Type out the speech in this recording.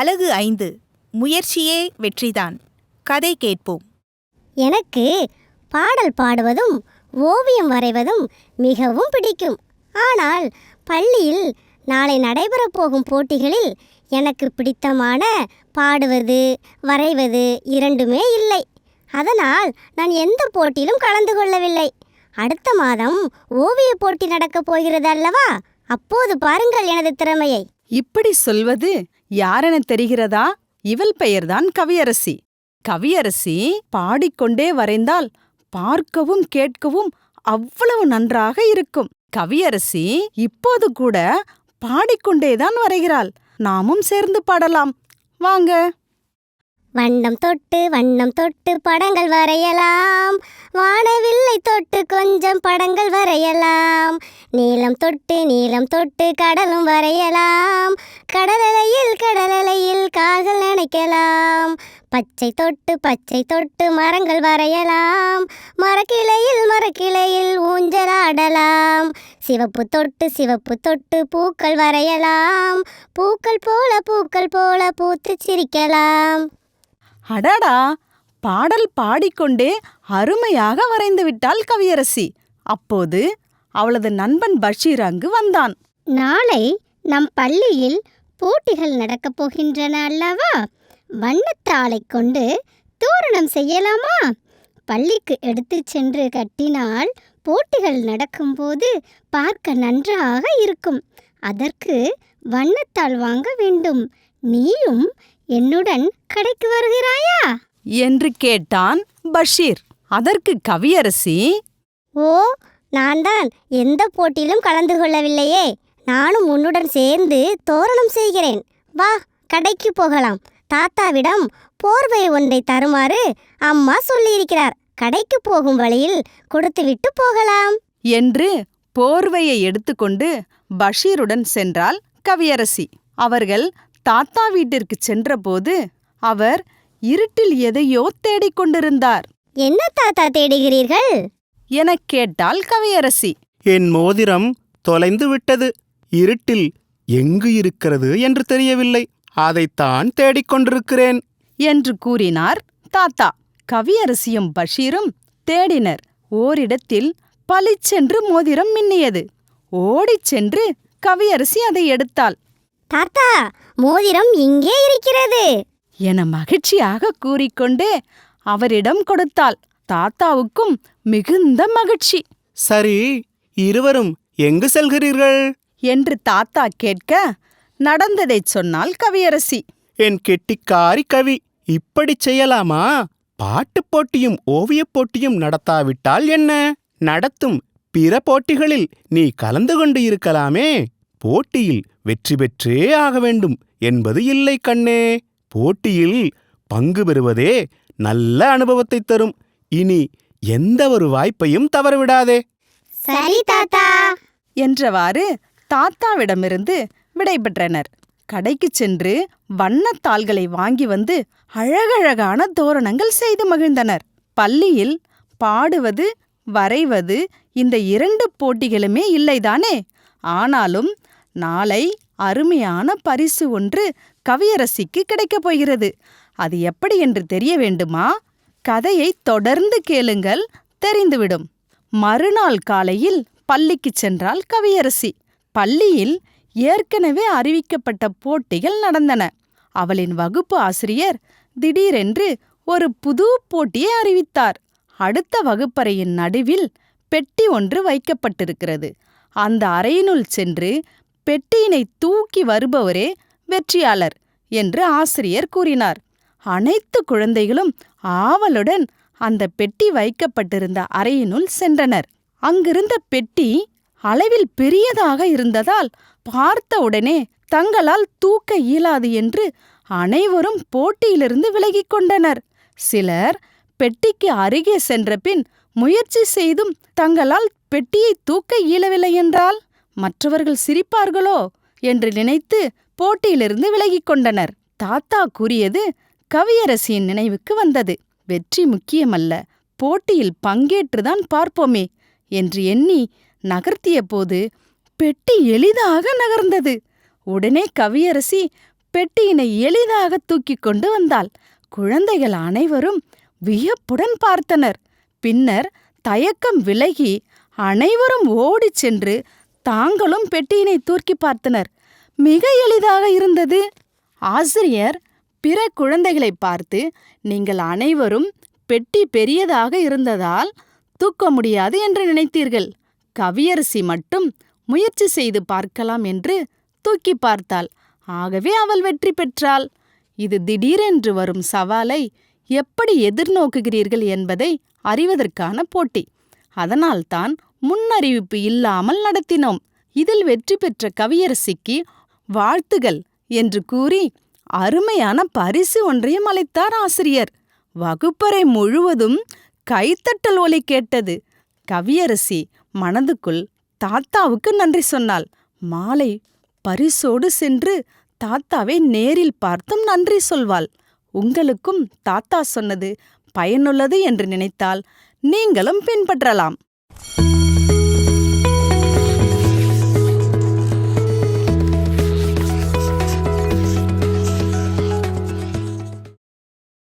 அலகு ஐந்து. முயற்சியே வெற்றிதான். கதை கேட்போம். எனக்கு பாடல் பாடுவதும் ஓவியம் வரைவதும் மிகவும் பிடிக்கும். ஆனால் பள்ளியில் நாளை நடைபெறப் போகும் போட்டிகளில் எனக்கு பிடித்தமான பாடுவது வரைவது இரண்டுமே இல்லை. அதனால் நான் எந்த போட்டியிலும் கலந்து கொள்ளவில்லை. அடுத்த மாதம் ஓவியப் போட்டி நடக்கப் போகிறது அல்லவா அப்போது பாருங்கள் எனது திறமையை. இப்படி சொல்வது யாரென தெரிகிறதா? இவள் பெயர்தான் கவியரசி. கவியரசி பாடிக்கொண்டே வரைந்தால் பார்க்கவும் கேட்கவும் அவ்வளவு நன்றாக இருக்கும். கவியரசி இப்போது கூட பாடிக்கொண்டேதான் வரைகிறாள். நாமும் சேர்ந்து பாடலாம். வாங்க. வண்ணம் தொட்டு வண்ணம் தொட்டு படங்கள் வரையலாம். வானவில்லை தொட்டு கொஞ்சம் படங்கள் வரையலாம். நீளம் தொட்டு நீளம் தொட்டு கடலும் வரையலாம். கடலலையில் கடலலையில் கால்கள் நினைக்கலாம். பச்சை தொட்டு பச்சை தொட்டு மரங்கள் வரையலாம். மரக்கிளையில் மரக்கிளையில் ஊஞ்சலாடலாம். சிவப்பு தொட்டு சிவப்பு தொட்டு பூக்கள் வரையலாம். பூக்கள் போல பூக்கள் போல பூத்து சிரிக்கலாம். அடடா பாடல் பாடிக்கொண்டே அருமையாக வரைந்து விட்டாள் கவியரசி. அப்போது அவளது நண்பன் பஷீர் அங்கு வந்தான். நாளை நம் பள்ளியில் போட்டிகள் நடக்கப் போகின்றன அல்லவா? வண்ணத்தாளை கொண்டு தோரணம் செய்யலாமா? பள்ளிக்கு எடுத்துச் சென்று கட்டினால் போட்டிகள் நடக்கும்போது பார்க்க நன்றாக இருக்கும். அதற்கு வண்ணத்தாள் வாங்க வேண்டும். நீயும் என்னுடன் கடைக்கு வருகிறாயா? என்று கேட்டான் பஷீர். அதற்கு கவியரசி ஓ நான் தான் எந்த போட்டியிலும் கலந்து கொள்ளவில்லையே. நானும் உன்னுடன் சேர்ந்து தோரணம் செய்கிறேன். வா கடைக்கு போகலாம். தாத்தாவிடம் போர்வை ஒன்றை தருமாறு அம்மா சொல்லியிருக்கிறார். கடைக்கு போகும் வழியில் கொடுத்துவிட்டு போகலாம். என்று போர்வையை எடுத்துக்கொண்டு பஷீருடன் சென்றாள் கவியரசி. அவர்கள் தாத்தா வீட்டிற்கு சென்றபோது அவர் இருட்டில் எதையோ தேடிக் கொண்டிருந்தார். என்ன தாத்தா தேடுகிறீர்கள்? எனக் கேட்டாள் கவியரசி. என் மோதிரம் தொலைந்து விட்டது. இருட்டில் எங்கு இருக்கிறது என்று தெரியவில்லை. அதைத்தான் தேடிக் கொண்டிருக்கிறேன். என்று கூறினார் தாத்தா. கவியரசியும் பஷீரும் தேடினர். ஓரிடத்தில் பளிச்சென்று மோதிரம் மின்னியது. ஓடிச் சென்று கவியரசி அதை எடுத்தாள். தாத்தா மோதிரம் இங்கே இருக்கிறது. என மகிழ்ச்சியாக கூறிக்கொண்டே அவரிடம் கொடுத்தாள். தாத்தாவுக்கும் மிகுந்த மகிழ்ச்சி. சரி இருவரும் எங்கு செல்கிறீர்கள்? என்று தாத்தா கேட்க நடந்ததைச் சொன்னாள் கவியரசி. என் கெட்டிக்காரி கவி இப்படிச் செய்யலாமா? பாட்டுப் போட்டியும் ஓவியப் போட்டியும் நடத்தாவிட்டால் என்ன? நடத்தும் பிற போட்டிகளில் நீ கலந்து கொண்டு இருக்கலாமே. போட்டியில் வெற்றி பெற்றே ஆக வேண்டும் என்பது இல்லை கண்ணே. போட்டியில் பங்கு பெறுவதே நல்ல அனுபவத்தைத் தரும். இனி எந்த ஒரு வாய்ப்பையும் தவறவிடாதே. சரி தாத்தா. என்றவாறு தாத்தாவிடமிருந்து விடைபெற்றனர். கடைக்குச் சென்று வண்ணத்தாள்களை வாங்கி வந்து அழகழகான தோரணங்கள் செய்து மகிழ்ந்தனர். பள்ளியில் பாடுவது வரைவது இந்த இரண்டு போட்டிகளுமே இல்லைதானே. ஆனாலும் நாளை அருமையான பரிசு ஒன்று கவியரசிக்கு கிடைக்கப் போகிறது. அது எப்படி என்று தெரிய வேண்டுமா? கதையை தொடர்ந்து கேளுங்கள் தெரிந்துவிடும். மறுநாள் காலையில் பள்ளிக்குச் சென்றாள் கவியரசி. பள்ளியில் ஏற்கனவே அறிவிக்கப்பட்ட போட்டிகள் நடந்தன. அவளின் வகுப்பு ஆசிரியர் திடீரென்று ஒரு புது போட்டியை அறிவித்தார். அடுத்த வகுப்பறையின் நடுவில் பெட்டி ஒன்று வைக்கப்பட்டிருக்கிறது. அந்த அறையினுள் சென்று பெட்டியினை தூக்கி வருபவரே வெற்றியாளர் என்று ஆசிரியர் கூறினார். அனைத்து குழந்தைகளும் ஆவலுடன் அந்த பெட்டி வைக்கப்பட்டிருந்த அறையினுள் சென்றனர். அங்கிருந்த பெட்டி அளவில் பெரியதாக இருந்ததால் பார்த்தவுடனே தங்களால் தூக்க இயலாது என்று அனைவரும் போட்டியிலிருந்து விலகிக் கொண்டனர். சிலர் பெட்டிக்கு அருகே சென்ற பின் முயற்சி செய்தும் தங்களால் பெட்டியை தூக்க இயலவில்லை என்றால்? மற்றவர்கள் சிரிப்பார்களோ என்று நினைத்து போட்டியிலிருந்து விலகிக் கொண்டனர். தாத்தா கூறியது கவியரசியின் நினைவுக்கு வந்தது. வெற்றி முக்கியமல்ல போட்டியில் பங்கேற்றுதான் பார்ப்போமே என்று எண்ணி நகர்த்திய போது பெட்டி எளிதாக நகர்ந்தது. உடனே கவியரசி பெட்டியினை எளிதாக தூக்கிக் கொண்டு வந்தாள். குழந்தைகள் அனைவரும் வியப்புடன் பார்த்தனர். பின்னர் தயக்கம் விலகி அனைவரும் ஓடிச் சென்று தாங்களும் பெட்டியினை தூக்கி பார்த்தனர். மிக எளிதாக இருந்தது. ஆசிரியர் பிற குழந்தைகளை பார்த்து நீங்கள் அனைவரும் பெட்டி பெரியதாக இருந்ததால் தூக்க முடியாது என்று நினைத்தீர்கள். கவியரசி மட்டும் முயற்சி செய்து பார்க்கலாம் என்று தூக்கி பார்த்தாள். ஆகவே அவள் வெற்றி பெற்றாள். இது திடீரென்று வரும் சவாலை எப்படி எதிர்நோக்குகிறீர்கள் என்பதை அறிவதற்கான போட்டி. அதனால்தான் முன்னறிவிப்பு இல்லாமல் நடத்தினோம். இதில் வெற்றி பெற்ற கவியரசிக்கு வாழ்த்துகள் என்று கூறி அருமையான பரிசு ஒன்றையும் அளித்தார் ஆசிரியர். வகுப்பறை முழுவதும் கைத்தட்டல் ஒலி கேட்டது. கவியரசி மனதுக்குள் தாத்தாவுக்கு நன்றி சொன்னாள். மாலை பரிசோடு சென்று தாத்தாவை நேரில் பார்த்தும் நன்றி சொல்வாள். உங்களுக்கும் தாத்தா சொன்னது பயனுள்ளது என்று நினைத்தால் நீங்களும் பின்பற்றலாம்.